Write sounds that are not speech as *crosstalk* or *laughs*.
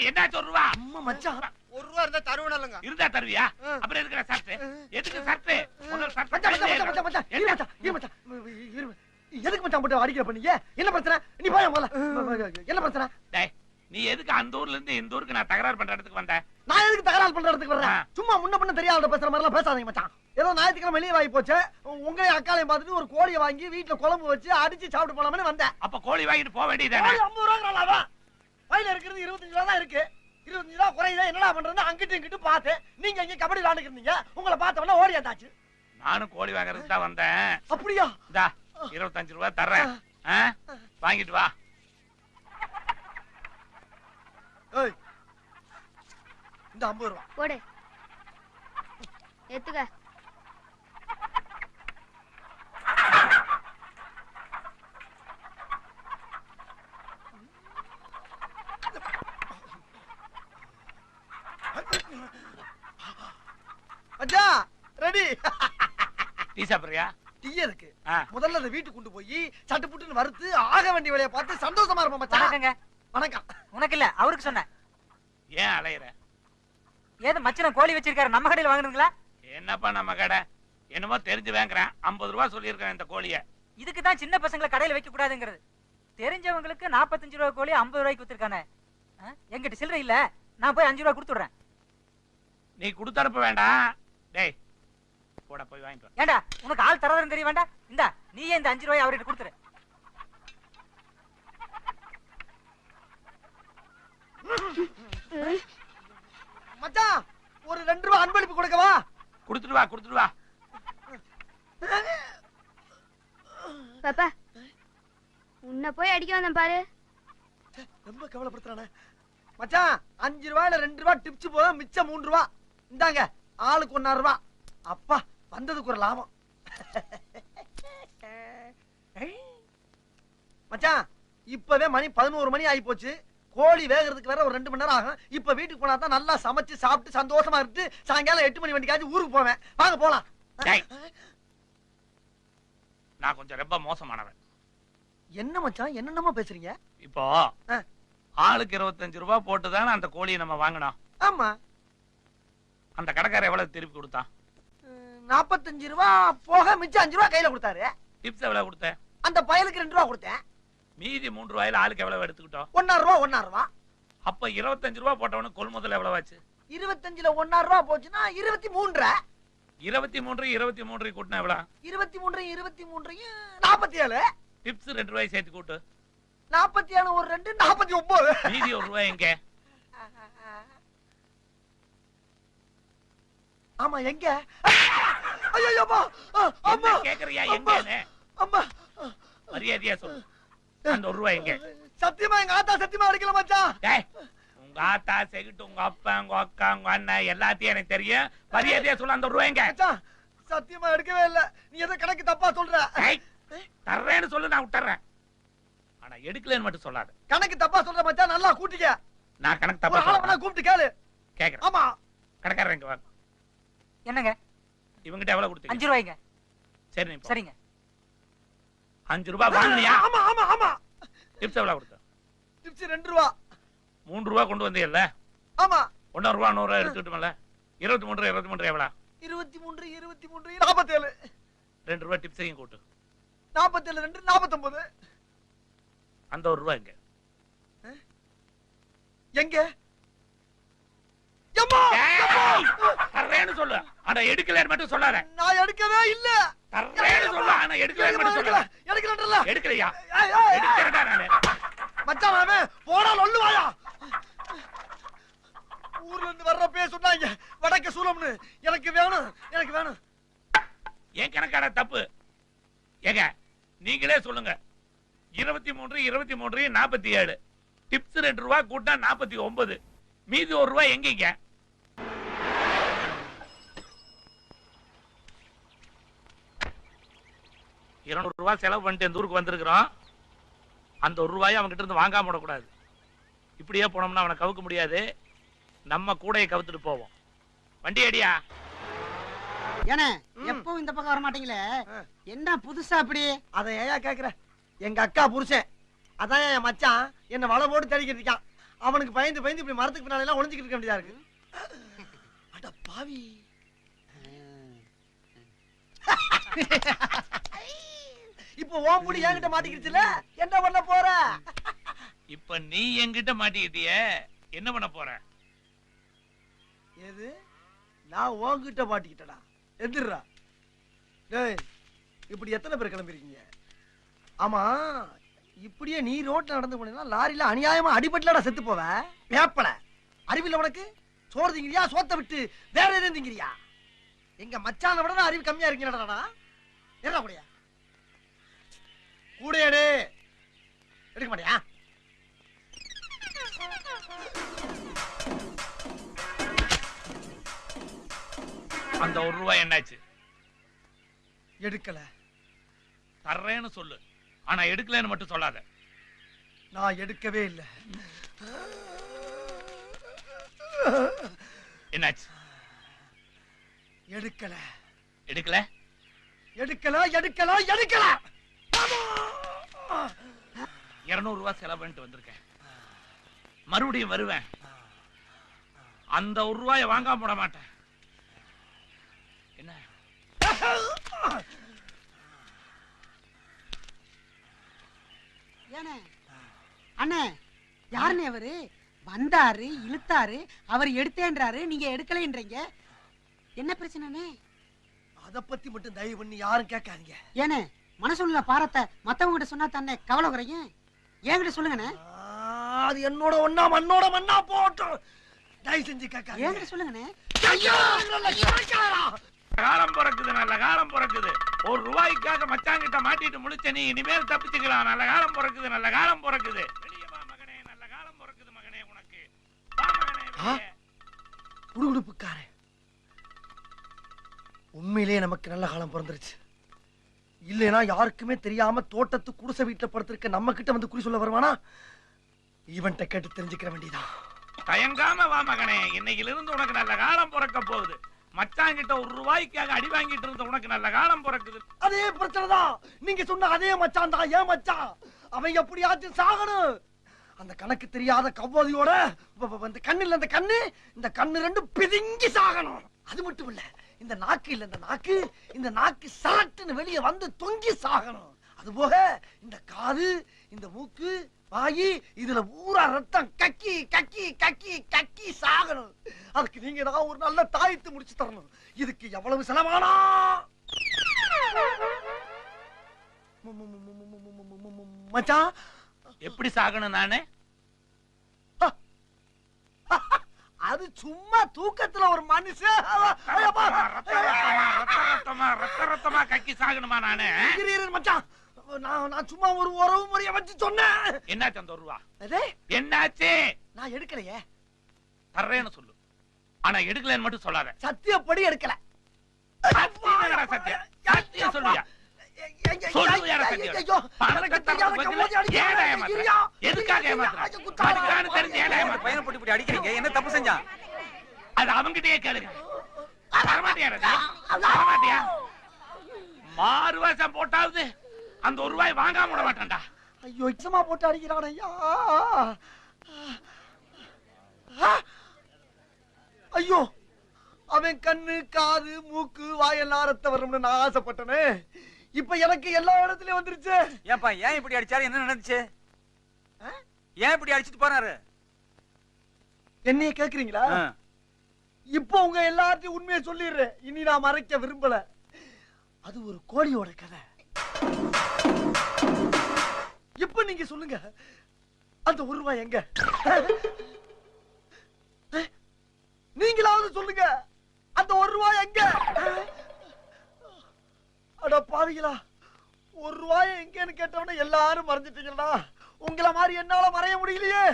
என்னாச்சு ஒரு அம்மா மச்சான். ஒரு ரூபா இருந்தா தருவனல்லங்க இருந்தா தருவியா? அப்புறம் எதுக்குற சர்ட் எதுக்கு சர்ட் முதல் மச்சான் மச்சான் மச்சான் எதுக்கு மச்சான் போட்டு அடிக்கிற பண்ணீங்க என்ன பிரச்சனை? நீ போய் முதல்ல. என்ன பிரச்சனை டேய் நீ எதுக்கு அந்த ஊர்ல இருந்து இந்த ஊருக்கு நான் தகராறு பண்ற இடத்துக்கு வந்தேன் நான் எதுக்கு தகராறு பண்ற இடத்துக்கு வர்றேன். சும்மா முன்ன பண்ண தெரியாத பேசுற மாதிரி எல்லாம் பேசாதீங்க மச்சான். ஏதோ ஞாயிற்றுக்கிழமை வெளியே வாங்கி போச்சு. உங்களையும் அக்காலையும் பார்த்துட்டு ஒரு கோழியை வாங்கி வீட்டுல குழம்பு வச்சு அடிச்சு சாப்பிட்டு போலாம்னு வந்தேன். அப்ப கோழி வாங்கிட்டு போக வேண்டியதானே கோழி ஐம்பது ரூபா பையில இருக்கிறது இருபத்தஞ்சு ரூபா தான் இருக்கு. இருபத்தஞ்சு ரூபா குறையுதா? என்னடா பண்றது அங்கிட்டு இங்கிட்டு பார்த்தேன். நீங்க இங்க கபடி விளையாண்டுக்கிறீங்க உங்களை பார்த்தவொடனே ஓடி வந்தாச்சு. நானும் கோழி வாங்குறதுக்கு தான் வந்தேன். அப்படியா? இந்தா இருபத்தஞ்சு ரூபா தர்றேன்? வாங்கிட்டு வா. ஏய் இந்த ஐம்பது ரூபா. போடு. எடுத்துக்க. மச்சான் ரெடி. டீ சாப்பிடுறியா? டீ இருக்கு. முதல்ல அதை வீட்டுக்கு கொண்டு போய் சட்டு புட்டுன்னு வறுத்து ஆக வேண்டிய வேலையை பார்த்து சந்தோஷமா இருப்போம் மச்சான். வணக்கங்க. வணக்கம். உனக்கு இல்ல அவருக்கு சொன்னேன். ஏன் அலையிற? ஏது மச்சன கோழி வச்சிருக்காரு? நம்ம கடையில வாங்குனீங்களா என்னப்பா நம்ம கடை? என்னமோ தெரிஞ்சு வாங்குறேன் ஐம்பது ரூபா சொல்லியிருக்கேன் இந்த கோழிய. இதுக்கு தான் சின்ன பசங்களை கடையில வைக்க கூடாதுங்கிறது. தெரிஞ்சவங்களுக்கு 45 ரூபாய் கோழி 50 ரூபாய்க்கு வித்துருக்கானே ஆ? என்கிட்ட சில்லறை இல்ல. நான் போய் அஞ்சு ரூபாய் கொடுத்துடுறேன். நீ கொடுத்தனுப்ப வேண்டாம். டேய் போட போய் வாங்கிட்டு வா. ஏண்டா உனக்கு ஆள் தரதுன்னு தெரிய வேண்டாம்? இந்தா நீயே இந்த அஞ்சு ரூபாய் அவர்கிட்ட கொடுத்துரு. மச்சான் ஒரு ரெண்டு ரூபா அன்பளிப்பு கொடுக்கவா கொடுத்துட்டு வா கொடுத்துட்டு வா. பாப்பா உன்னை போய் அடிக்க வந்தேன் பாரு. ரொம்ப கவலைப்படுத்துறானே. மச்சான் அஞ்சு ரூபாயில ரெண்டு ரூபா டிப்ஸ் போதும் மிச்சம் மூணு ரூபா. இந்தாங்க ஆளுக்கு ஒன்னாறு ரூபா. அப்பா வந்ததுக்கு ஒரு லாபம். மச்சான் இப்பவே மணி பதினோரு மணி ஆகி போச்சு. கோழி வேகிறதுக்கு வேற ஒரு ரெண்டு மணி நேரம் ஆகும். இப்ப வீட்டுக்கு போனா தான் நல்லா சமைச்சு சாப்பிட்டு சந்தோஷமா இருந்து சாயங்காலம் எட்டு மணி வண்டிக்காச்சும் ஊருக்கு போவேன். வாங்க போலாம். நான் கொஞ்சம் ரொம்ப மோசமானவன். என்ன மச்சான்? என்னென்னமோ பேசுறீங்க? இப்போ. ஆளுக்கு இருபத்தஞ்சு ரூபா போட்டு தானே அந்த கோழியை நம்ம வாங்கினோம். ஆமா. அந்த கடைக்காரர் எவ்வளவு திருப்பி கொடுத்தான்? ம், நாப்பத்தஞ்சு ரூபா போக மிச்சம் அஞ்சு ரூபா கையில கொடுத்தாரு. டிப்ஸ் எவ்வளவு கொடுத்த அந்த பயலுக்கு ரெண்டு ரூபா கொடுத்தேன். மீதி மூன்று ரூபாயில ஆளுக்கு எவ்வளவு எடுத்துக்கிட்டோம்? ஒன்னாறு ரூபா ஒன்னாறு ரூபா. அப்ப இருபத்தஞ்சு ரூபா போட்டவனுக்கு கொள்முதல் எவ்வளவு ஆச்சு இருபத்தஞ்சுல ஒன்னாறு ரூபா போச்சுன்னா இருபத்தி மூன்றரை. இருபத்தி மூன்று இருபத்தி மூன்று கூட்டினா எவ்வளவு? இருபத்தி மூன்றையும் இருபத்தி மூன்றையும் நாற்பத்தி ஏழு டிப்ஸ் ரெண்டு ரூபாய் சேர்த்து கூட்டு. நாற்பத்தி ஏழு ஒரு ரெண்டு நாற்பத்தி ஒன்பது மீதி ஒரு ரூபாய் எங்க? ஆமா எங்க? ஐயோ அம்மா. கேக்குறியா எங்கன்னு? அம்மா. மரியாதையா சொல்லு. அந்த ஒரு ரூபாய் எங்க சத்தியமா எங்க ஆத்தா சத்தியமா அடிக்கல மச்சான்? உங்க ஆத்தா செகிட்டு உங்க அப்பா உங்க அக்கா உங்க அண்ணன் எல்லாத்தையும் எனக்கு தெரியும். மரியாதையா சொல்லு அந்த ஒரு ரூபாய் எங்க சத்தியமா எடுக்கவே இல்ல. நீ ஏதோ கணக்கு தப்பா சொல்ற. தர்றேன்னு சொல்லு நான் விட்டுறேன். ஆனா எடுக்கலன்னு மட்டும் சொல்லாத. கணக்கு தப்பா சொல்ற மச்சான் நல்லா கூட்டிக்க. நான் கணக்கு தப்பா சொல்றேன். கூப்பிட்டு கேளு. கேக்குறேன். ஆமா. கடைக்காரன் இங்க வாங்க. என்னங்க? இவங்கிட்ட எவ்வளவு கொடுத்தீங்க? அஞ்சு ரூபாய்ங்க. சரி. சரிங்க. அஞ்சு ரூபாய் வாங்கினியா? ஆமா ஆமா ஆமா. டிப்ஸ் எவ்வளவு கொடுத்த? டிப்ஸ் ரெண்டு ரூபா. மூன்று ரூபா கொண்டு வந்தீங்கல்ல? ஆமா. ஒன்னொரு ரூபா நூறு ரூபா எடுத்துக்கிட்டோம்ல இருபத்தி மூன்று இருபத்தி மூன்று எவ்வளவு? இருபத்தி மூன்று இருபத்தி மூன்று நாற்பத்தேழு ரெண்டு ரூபாய் டிப்ஸையும் கூட்டு. நாற்பத்தேழு ரெண்டு நாற்பத்தொன்பது அந்த ஒரு ரூபாய் எங்க? எங்க? சொல்லு. ஆனா எடுக்கலன்னு மட்டும் சொல்லாத. நான் எடுக்கவே இல்ல. தர்றேன்னு சொல்லு ஆனா எடுக்கலன்னு மட்டும் சொல்லாத எடுக்கலன்றல எடுக்கலையா. எடுக்கிறேன்டா நானு. மச்சான் அவன் போடா லொல்லுவாயா ஊர்ல இருந்து வர்றப்பே சொன்னாங்க வடக்க சூலம்னு. எனக்கு வேணும் எனக்கு வேணும். என் கணக்கான தப்பு? ஏங்க நீங்களே சொல்லுங்க. இருபத்தி மூன்று இருபத்தி மூன்று நாற்பத்தி ஏழு. டிப்ஸ் ரெண்டு ரூபா கூட்டா நாற்பத்தி ஒன்பது. மீதி ஒரு ரூபாய் எங்கீங்க? இருநூறு ரூபாய் செலவு பண்ணிட்டு இந்த ஊருக்கு வந்திருக்கிறோம்? அந்த ஒரு ரூபாயை அவன்கிட்ட இருந்து வாங்காம விடக்கூடாது. இப்படியே போனோம்னா அவனை கவுக்க முடியாது. நம்ம கூடையை கவுத்துட்டு போவோம். வண்டி அடியா ஏனே. எப்பவும் இந்த பக்கம் வர மாட்டீங்களே. என்ன புதுசா அப்படி அதை ஏயா கேக்குற? எங்க அக்கா புருஷன். அதான் என் மச்சான் என்ன வலை போட்டு தெளிக்கிட்டு இருக்கான். அவனுக்கு பயந்து பயந்து இப்படி மரத்துக்கு பின்னால எல்லாம் ஒளிஞ்சுக்கிட்டு இருக்க வேண்டியதா இருக்கு. அட பாவி. *laughs* இப்போ ஓம் முடி என்கிட்ட மாட்டிக்கிடுச்சுல? என்ன பண்ண போற? இப்ப நீ என்கிட்ட மாட்டிக்கிட்டிய என்ன பண்ண போற? எது? நான் உன்கிட்ட மாட்டிக்கிட்டடா எந்திரா டேய் இப்படி எத்தனை பேர் கிளம்பிருக்கீங்க? ஆமா இப்படியே நீ ரோட்ல நடந்து போனீங்கன்னா லாரியில அநியாயமா அடிபட்டுலடா செத்து போவ. வேப்பல. அறிவில்ல உனக்கு? சோறு திங்கிறியா? சோத்தை விட்டு வேற எதுவும் திங்கிறியா? எங்க மச்சான விட அறிவு கம்மியா இருக்கீங்கடா. என்ன கூடயா கூடையாடு எடுக்க மாட்டியா? அந்த ஒரு ரூபாய் என்னாச்சு? எடுக்கல. தர்றேன்னு சொல்லு. ஆனா எடுக்கலன்னு மட்டும் சொல்லாத. நான் எடுக்கவே இல்லை. என்னாச்சு? எடுக்கல. எடுக்கல? எடுக்கல எடுக்கல எடுக்கல! இருநூறு ரூபாய் செலவு பண்ணிட்டு வந்திருக்கேன். மறுபடியும் வருவேன். அந்த ஒரு ரூபாயை வாங்காம போட மாட்டேன். என்ன? ஏனே? அண்ணே யாருண்ணே அவரு? வந்தாரு இழுத்தாரு அவர் எடுத்தேன்றாரு நீங்க எடுக்கலைன்றீங்க. என்ன பிரச்சனைண்ணே அத பத்தி மட்டும் தயவு பண்ணி யாரும் கேட்காதீங்க. ஏனே மனசுள்ள பாரத்தை மத்தவங்க கிட்ட சொன்னா தானே கவலை குறையும்? என்கிட்ட சொல்லுங்கண்ணே. அது என்னோட ஒண்ணா மண்ணோட மண்ணா போட்டும் தயவு செஞ்சு கேட்காதீங்க. என்கிட்ட சொல்லுங்கண்ணே. காலம் பிறக்குது நல்ல காலம் பிறக்குது. ஒரு ரூபாய்க்காக மச்சாங்கிட்ட மாட்டிட்டு முழிச்ச நீ இனிமேல் தப்பிச்சுக்கலாம். நல்ல காலம் பிறக்குது நல்ல காலம் பிறக்குது. மகனே நல்ல காலம் பிறக்குது மகனே உனக்கு. குடுகுடுப்புக்காரன் உண்மையிலேயே நமக்கு நல்ல காலம் பிறந்துருச்சு. இல்லைனா யாருக்குமே தெரியாம தோட்டத்து குடிசை வீட்டுல படுத்திருக்க நம்ம கிட்ட வந்து குறி சொல்ல வருவானா? இவன்ட்ட கேட்டு தெரிஞ்சுக்கிற வேண்டியதான் தயங்காம வா மகனே. இன்னையில இருந்து உனக்கு நல்ல காலம் பிறக்க போகுது. மச்சாங்கிட்ட ஒரு ரூபாய்க்காக அடி வாங்கிட்டு இருந்த உனக்கு நல்ல காலம் பிறக்குது. அதே பிரச்சனை தான். நீங்க சொன்ன அதே மச்சான் தான். ஏன் மச்சான்? அவன் எப்படியாச்சும் சாகணும். அந்த கணக்கு தெரியாத கவ்வாதியோட இந்த கண்ணுல இந்த கண்ணு இந்த கண்ணு ரெண்டும் பிதுங்கி சாகணும். அது மட்டும் இல்ல. இந்த நாக்கு இல்ல இந்த நாக்கு இந்த நாக்கு சாட்டுன்னு வெளியே வந்து தொங்கி சாகணும் அது போக இந்த காது இந்த மூக்கு வாயி இதுல ஊரா ரத்தம் கக்கி கக்கி கக்கி கக்கி சாகணும் அதுக்கு நீங்க ஏதாவது ஒரு நல்ல தாயத்து முடிச்சு தரணும் இதுக்கு எவ்வளவு செலவானா மச்சான் எப்படி சாகணும் நானே சும்மா தூக்கத்துல ஒரு மனுஷன். கக்கி சாகணுமா நானு? மச்சான். சும்மா ஒரு உறவு முறைய வச்சு சொன்னேன். என்னாச்சு அந்த ஒரு ரூபா நான் எடுக்கலையே. தர்றேன்னு சொல்லு. ஆனா எடுக்கலன்னு மட்டும் சொல்லாத. சத்தியப்படி எடுக்கல. சத்தியம் சொல்லுயா? என்ன தப்பு செஞ்சான்? அது அவங்கிட்டயே கேளுங்க? தரமாட்டியா மாறு வருஷம் போட்டாவது அந்த ஒரு ரூபாய் வாங்காம விட மாட்டான்டா. ஐயோ இச்சமா போட்டு அடிக்கிறான் ஐயா! ஐயோ அவன் கண்ணு காது மூக்கு வாயெல்லாம் ரத்த வரும்னு நான் ஆசைப்பட்டனே. இப்ப எனக்கு எல்லா இடத்துலயும் வந்துருச்சு. ஏன்பா ஏன் இப்படி அடிச்சாரு? என்ன நடந்துச்சு? ஆ? ஏன் இப்படி அடிச்சிட்டு போறாரு? என்னைய கேக்குறீங்களா. இப்போ உங்க எல்லார்ட்டையும் உண்மையை சொல்லிடுறேன். இனி நான் மறைக்க விரும்பல. அது ஒரு கோழியோட கதை. இப்ப நீங்க சொல்லுங்க. அந்த ஒரு ரூபாய் எங்க? நீங்களாவது சொல்லுங்க. அந்த ஒரு ரூபாய் எங்க? அட பாவிகளா ஒரு ரூபாய் எங்கன்னு கேட்டவன எல்லாரும் மறைஞ்சிட்டீங்களா உங்களை மாதிரி என்னால மறைய முடியலையே.